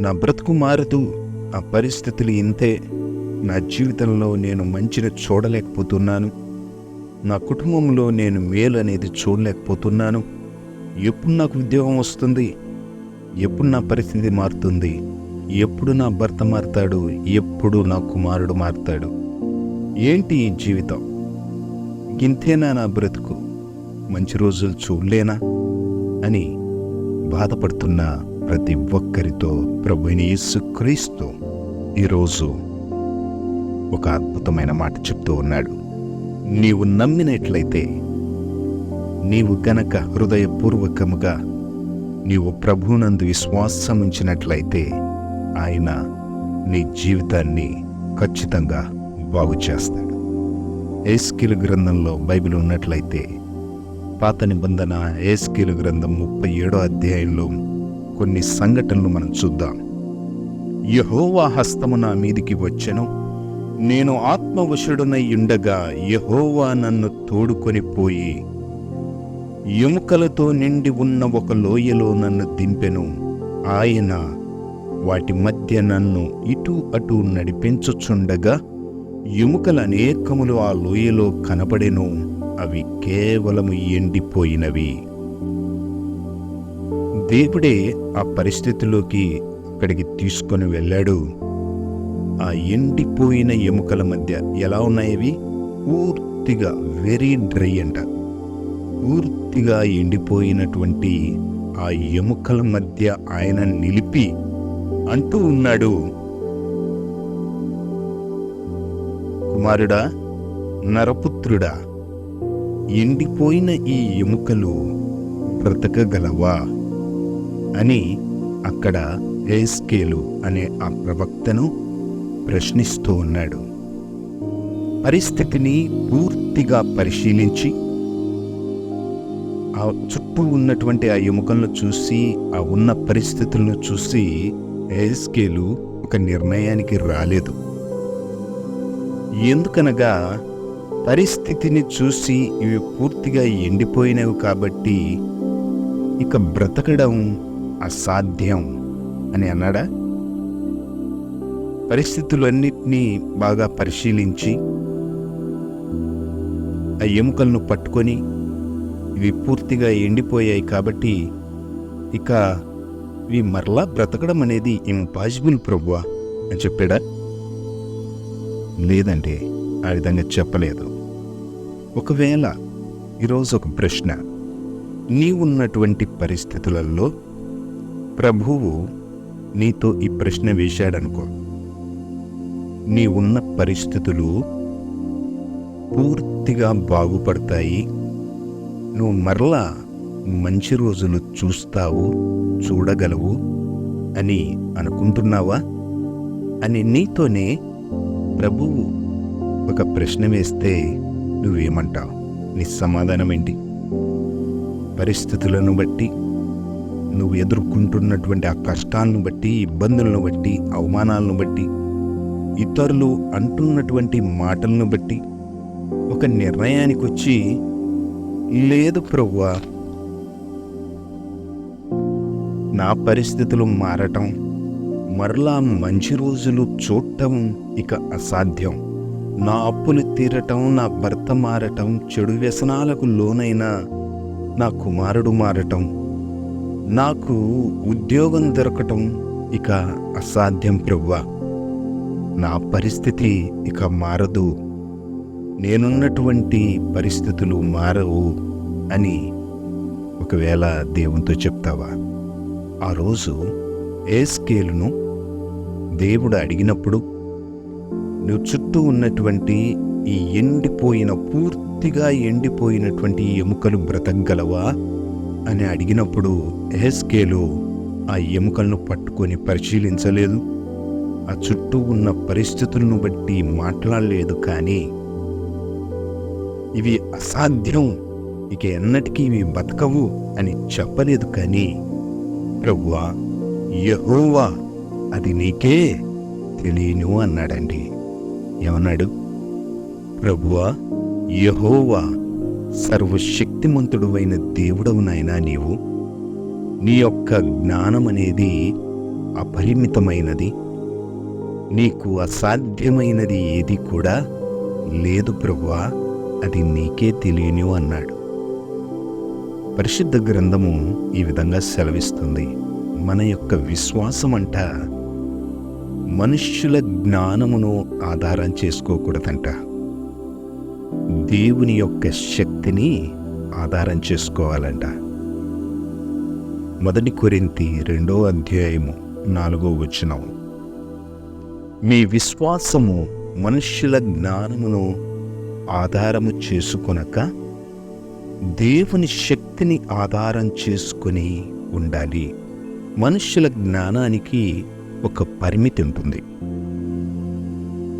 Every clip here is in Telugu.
నా బ్రతుకు మారదు ఆ పరిస్థితులు ఇంతే. నా జీవితంలో నేను మంచిని చూడలేకపోతున్నాను. నా కుటుంబంలో నేను మేలు అనేది చూడలేకపోతున్నాను. ఎప్పుడు నాకు ఉద్యోగం వస్తుంది? ఎప్పుడు నా పరిస్థితి మారుతుంది? ఎప్పుడు నా భర్త మారుతాడు? ఎప్పుడు నా కుమారుడు మారుతాడు? ఏంటి ఈ జీవితం? ఇంతేనా నా బ్రతుకు? మంచి రోజులు చూడలేనా? అని బాధపడుతున్నా ప్రతి ఒక్కరితో ప్రభుని యేసుక్రీస్తు ఈరోజు ఒక అద్భుతమైన మాట చెప్తూ ఉన్నాడు. నీవు నమ్మినట్లయితే నీవు గనక హృదయపూర్వకముగా నీవు ప్రభునందు విశ్వాసం ఉంచినట్లయితే ఆయన నీ జీవితాన్ని ఖచ్చితంగా బాగు చేస్తాడు. ఏస్కిల్ గ్రంథంలో బైబిల్ ఉన్నట్లయితే పాత నిబంధన ఏస్కిల్ గ్రంథం ముప్పై ఏడో అధ్యాయంలో కొన్ని సంఘటనలు మనం చూద్దాం. యహోవా హస్తము నా మీదికి వచ్చెను. నేను ఆత్మవశుడునై ఉండగా యహోవా నన్ను తోడుకొని పోయి ఎముకలతో నిండి ఉన్న ఒక లోయలో నన్ను దింపెను. ఆయన వాటి మధ్య నన్ను ఇటు అటు నడిపించుచుండగా ఎముకలు అనేకములు ఆ లోయలో కనపడెను అవి కేవలము ఎండిపోయినవి. దేవుడే ఆ పరిస్థితిలోకి అక్కడికి తీసుకొని వెళ్ళాడు. ఆ ఎండిపోయిన ఎముకల మధ్య ఎలా ఉన్నాయవి పూర్తిగా వెరీ డ్రై అంట. పూర్తిగా ఎండిపోయినటువంటి ఆ ఎముకల మధ్య ఆయన నిలిపి అంటూ ఉన్నాడు. కుమారుడా నరపుత్రుడా ఎండిపోయిన ఈ ఎముకలు బ్రతకగలవా? అని అక్కడ ఏస్కేలు అనే ఆ ప్రవక్తను ప్రశ్నిస్తూ ఉన్నాడు. పరిస్థితిని పూర్తిగా పరిశీలించి ఆ చుట్టూ ఉన్నటువంటి ఆ ఎముకలను చూసి ఆ ఉన్న పరిస్థితులను చూసి ఏస్కేలు ఒక నిర్ణయానికి రాలేదు. ఎందుకనగా పరిస్థితిని చూసి ఇవి పూర్తిగా ఎండిపోయినవి కాబట్టి ఇక బ్రతకడం అసాధ్యం అని అన్నాడా? పరిస్థితులన్నిటినీ బాగా పరిశీలించి ఆ ఎముకలను పట్టుకొని ఇవి పూర్తిగా ఎండిపోయాయి కాబట్టి ఇక ఇవి మరలా బ్రతకడం అనేది ఇంపాసిబుల్ ప్రభువా అని చెప్పాడా? లేదండి ఆ విధంగా చెప్పలేదు. ఒకవేళ ఈరోజు ఒక ప్రశ్న నీవున్నటువంటి పరిస్థితులలో ప్రభువు నీతో ఈ ప్రశ్న వేశాడనుకో. నీ ఉన్న పరిస్థితులు పూర్తిగా బాగుపడతాయి. నువ్వు మరలా మంచి రోజులు చూస్తావు చూడగలవు అని అనుకుంటున్నావా? అని నీతోనే ప్రభువు ఒక ప్రశ్న వేస్తే నువ్వేమంటావు? నీ సమాధానం ఏంటి పరిస్థితులను బట్టి నువ్వు ఎదుర్కొంటున్నటువంటి ఆ కష్టాలను బట్టి ఇబ్బందులను బట్టి అవమానాలను బట్టి ఇతరులు అంటున్నటువంటి మాటలను బట్టి ఒక నిర్ణయానికి వచ్చి లేదు ప్రభువా నా పరిస్థితులు మారటం మరలా మంచి రోజులు చూడటం ఇక అసాధ్యం. నా అప్పులు తీరటం నా భర్త మారటం చెడు వ్యసనాలకు లోనైన నా కుమారుడు మారటం నాకు ఉద్యోగం దొరకటం ఇక అసాధ్యం ప్రవ్వా. నా పరిస్థితి ఇక మారదు. నేనున్నటువంటి పరిస్థితులు మారవు అని ఒకవేళ దేవునితో చెప్తావా? ఆ రోజు ఏ స్కేలును దేవుడు అడిగినప్పుడు నువ్వు చుట్టూ ఉన్నటువంటి ఈ ఎండిపోయిన పూర్తిగా ఎండిపోయినటువంటి ఎముకలు బ్రతకగలవా? అని అడిగినప్పుడు ఎహెస్కేలు ఆ ఎముకలను పట్టుకొని పరిశీలించలేదు. ఆ చుట్టూ ఉన్న పరిస్థితులను బట్టి మాట్లాడలేదు కానీ ఇవి అసాధ్యం ఇక ఎన్నటికీ ఇవి బతకవు అని చెప్పలేదు కానీ ప్రభువా యహోవా అది నీకే తెలియను అన్నాడండి. ఏమన్నాడు? ప్రభువా యహోవా సర్వశక్తిమంతుడువైన దేవుడవు నాయనా నీవు. నీ యొక్క జ్ఞానం అనేది అపరిమితమైనది. నీకు అసాధ్యమైనది ఏది కూడా లేదు ప్రభువా అది నీకే తెలియను అన్నాడు. పరిశుద్ధ గ్రంథము ఈ విధంగా సెలవిస్తుంది. మన యొక్క విశ్వాసం అంట మనుష్యుల జ్ఞానమును ఆధారం చేసుకోకూడదంట. దేవుని యొక్క శక్తిని ఆధారం చేసుకోవాలంట. మొదటి కొరింతి రెండో అధ్యాయము నాలుగో వచనం. మీ విశ్వాసము మనుష్యుల జ్ఞానమును ఆధారము చేసుకొనక దేవుని శక్తిని ఆధారం చేసుకొని ఉండాలి. మనుష్యుల జ్ఞానానికి ఒక పరిమితి ఉంటుంది.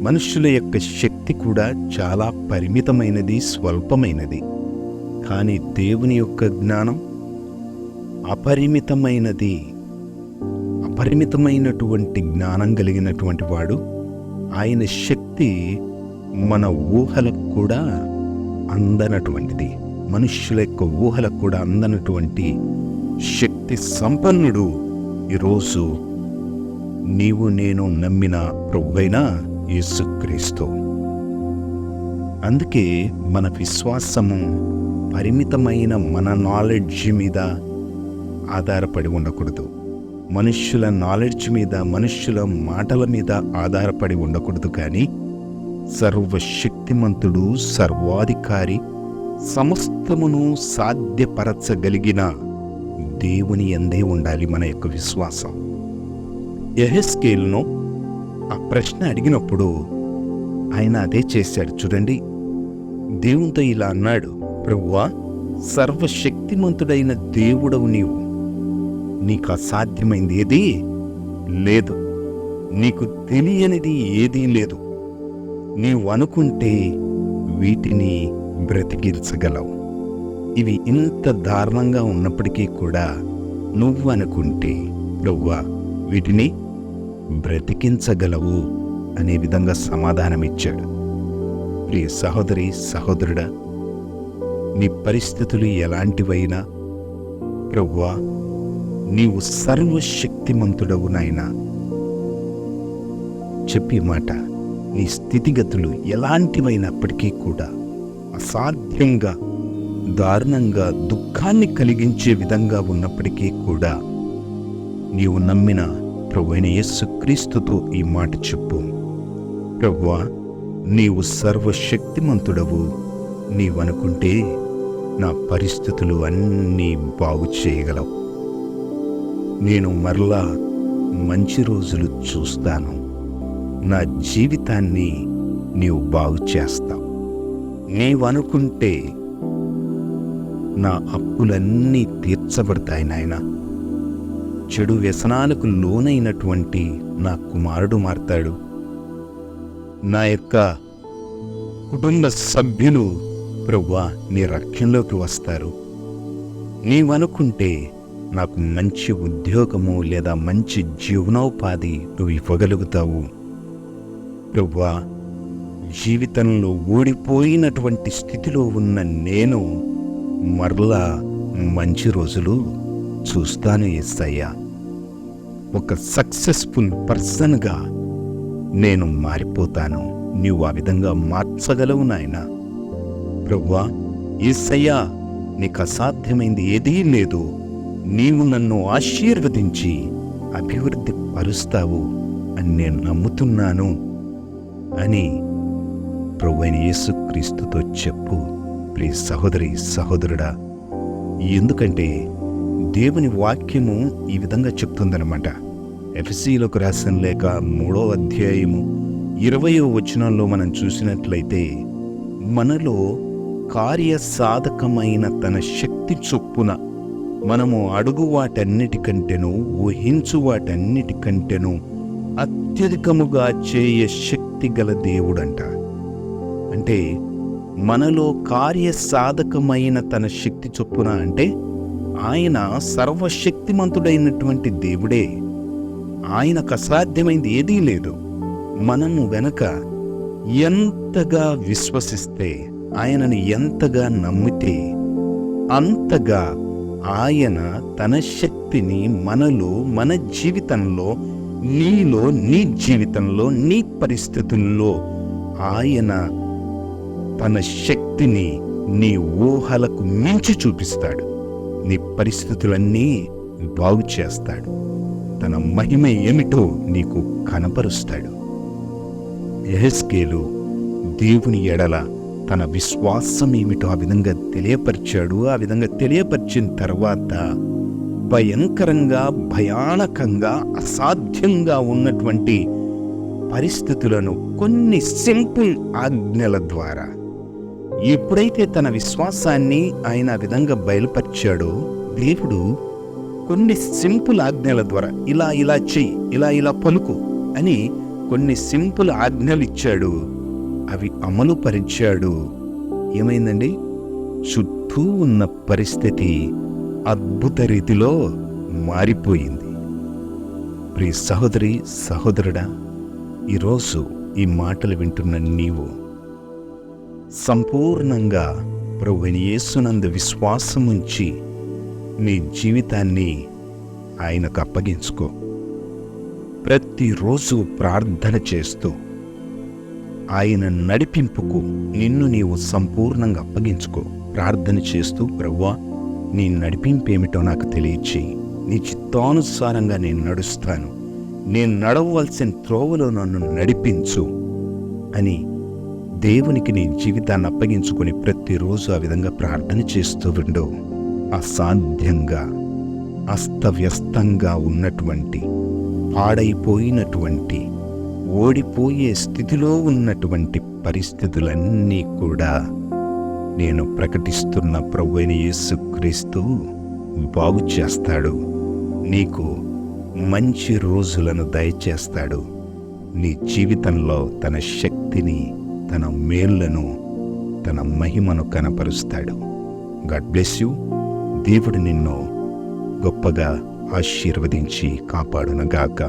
మనుష్యుల యొక్క శక్తి కూడా చాలా పరిమితమైనది స్వల్పమైనది. కానీ దేవుని యొక్క జ్ఞానం అపరిమితమైనది. అపరిమితమైనటువంటి జ్ఞానం కలిగినటువంటి వాడు ఆయన శక్తి మన ఊహలకు కూడా అందనటువంటిది. మనుష్యుల యొక్క ఊహలకు కూడా అందనటువంటి శక్తి సంపన్నుడు ఈరోజు నీవు నేను నమ్మిన ప్రభువైన యేసుక్రీస్తు. అందుకే మన విశ్వాసము పరిమితమైన మన నాలెడ్జ్ మీద ఆధారపడి ఉండకూడదు. మనుష్యుల నాలెడ్జ్ మీద మనుష్యుల మాటల మీద ఆధారపడి ఉండకూడదు కానీ సర్వశక్తిమంతుడు సర్వాధికారి సమస్తమును సాధ్యపరచగలిగిన దేవుని ఎందే ఉండాలి మన యొక్క విశ్వాసం. ఎహెస్కేల్ను ఆ ప్రశ్న అడిగినప్పుడు ఆయన అదే చేశాడు. చూడండి దేవునితో ఇలా అన్నాడు ప్రభువా సర్వశక్తిమంతుడైన దేవుడవు నీవు. నీకు అసాధ్యమైంది ఏదీ లేదు. నీకు తెలియనిది ఏదీ లేదు. నీవు అనుకుంటే వీటిని బ్రతికించగలవు. ఇవి ఇంత దారుణంగా ఉన్నప్పటికీ కూడా నువ్వు అనుకుంటే నువ్వా వీటిని బ్రతికించగలవు అనే విధంగా సమాధానమిచ్చాడు. ప్రియ సహోదరి సహోదరుడా నీ పరిస్థితులు ఎలాంటివైనా ప్రవ్వా నీవు సర్వశక్తిమంతుడవు నాయనా. చెప్పి మాట నీ స్థితిగతులు ఎలాంటివైనప్పటికీ కూడా అసాధ్యంగా దారుణంగా దుఃఖాన్ని కలిగించే విధంగా ఉన్నప్పటికీ కూడా నీవు నమ్మిన ప్రభువైన యేసుక్రీస్తుతో ఈ మాట చెప్పు. ప్రవ్వా నీవు సర్వశక్తిమంతుడవు. నీవనుకుంటే నా పరిస్థితులు అన్నీ బాగు చేయగలవు. నేను మరలా మంచి రోజులు చూస్తాను. నా జీవితాన్ని నీవు బాగు చేస్తావు. నీవనుకుంటే నా అప్పులన్నీ తీర్చబడతాయి నాయనా. చెడు వ్యసనాలకు లోనైనటువంటి నా కుమారుడు మారతాడు. నా యొక్క కుటుంబ సభ్యులు ప్రవ్వా నీ రక్షణలోకి వస్తారు. నీవనుకుంటే నాకు మంచి ఉద్యోగము లేదా మంచి జీవనోపాధి నువ్వు ఇవ్వగలుగుతావు. ప్రవ్వా జీవితంలో ఓడిపోయినటువంటి స్థితిలో ఉన్న నేను మరలా మంచి రోజులు చూస్తాను ఎస్సయ్యా ఒక సక్సెస్ఫుల్ పర్సన్గా నేను మారిపోతాను. నీవు ఆ విధంగా మార్చగలవు నాయనా. ప్రవ్వా ఈసయ్యా నీకు అసాధ్యమైంది ఏదీ లేదు. నీవు నన్ను ఆశీర్వదించి అభివృద్ధి పరుస్తావు అని నేను నమ్ముతున్నాను అని ప్రభువైన యేసుక్రీస్తుతో చెప్పు. ప్రియ సహోదరి సహోదరుడా ఎందుకంటే దేవుని వాక్యము ఈ విధంగా చెప్తుందనమాట ఎఫ్సీలకు రాసిన లేక మూడో అధ్యాయము ఇరవయో వచనంలో మనం చూసినట్లయితే మనలో కార్యసాధకమైన తన శక్తి చొప్పున మనము అడుగు వాటన్నిటికంటేను ఊహించు వాటన్నిటికంటేను అత్యధికముగా చేయ శక్తి గల దేవుడంట. అంటే మనలో కార్యసాధకమైన తన శక్తి చొప్పున అంటే ఆయన సర్వశక్తిమంతుడైనటువంటి దేవుడే. ఆయనకు అసాధ్యమైంది ఏదీ లేదు. మనము వెనక ఎంతగా విశ్వసిస్తే ఆయనని ఎంతగా నమ్మితే అంతగా ఆయన తన శక్తిని మనలో మన జీవితంలో నీలో నీ జీవితంలో నీ పరిస్థితుల్లో ఆయన తన శక్తిని నీ ఊహలకు మించి చూపిస్తాడు. నీ పరిస్థితులన్నీ బాగు చేస్తాడు. తన మహిమ ఏమిటో నీకు కనపరుస్తాడు. ఎహెస్కేలు దేవుని ఎడల తన విశ్వాసం ఏమిటో ఆ విధంగా తెలియపరిచాడు. ఆ విధంగా తెలియపరిచిన తర్వాత భయంకరంగా భయానకంగా అసాధ్యంగా ఉన్నటువంటి పరిస్థితులను కొన్ని సింపుల్ ఆజ్ఞల ద్వారా ఎప్పుడైతే తన విశ్వాసాన్ని ఆయన ఆ విధంగా బయలుపరిచాడో దేవుడు కొన్ని సింపుల్ ఆజ్ఞల ద్వారా ఇలా ఇలా చెయ్యి ఇలా ఇలా పలుకు అని కొన్ని సింపుల్ ఆజ్ఞలు ఇచ్చాడు. అవి అమలు పరిచాడు ఏమైందండి? చుట్టూ ఉన్న పరిస్థితి అద్భుత రీతిలో మారిపోయింది. ప్రియ సహోదరి సహోదరుడా ఈరోజు ఈ మాటలు వింటున్న నీవు సంపూర్ణంగా ప్రభుని యేసునందు విశ్వాసం ఉంచి నీ జీవితాన్ని ఆయనకు అప్పగించుకో. ప్రతిరోజు ప్రార్థన చేస్తూ ఆయన నడిపింపుకు నిన్ను నీవు సంపూర్ణంగా అప్పగించుకో. ప్రార్థన చేస్తూ ప్రవ్వా నీ నడిపింపు ఏమిటో నాకు తెలియచేయి. నీ చిత్తానుసారంగా నేను నడుస్తాను. నేను నడవలసిన త్రోవలో నన్ను నడిపించు అని దేవునికి నీ జీవితాన్ని అప్పగించుకొని ప్రతిరోజు ఆ విధంగా ప్రార్థన చేస్తూ ఉండు అసాధ్యంగా అస్తవ్యస్తంగా ఉన్నటువంటి పాడైపోయినటువంటి ఓడిపోయే స్థితిలో ఉన్నటువంటి పరిస్థితులన్నీ కూడా నేను ప్రకటిస్తున్న ప్రభు అయిన యేసుక్రీస్తు బాగు చేస్తాడు. నీకు మంచి రోజులను దయచేస్తాడు. నీ జీవితంలో తన శక్తిని తన మేళ్ళను తన మహిమను కనపరుస్తాడు. God bless you. దేవుడు నిన్ను గొప్పగా ఆశీర్వదించి కాపాడునగాక.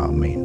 ఆమెన్.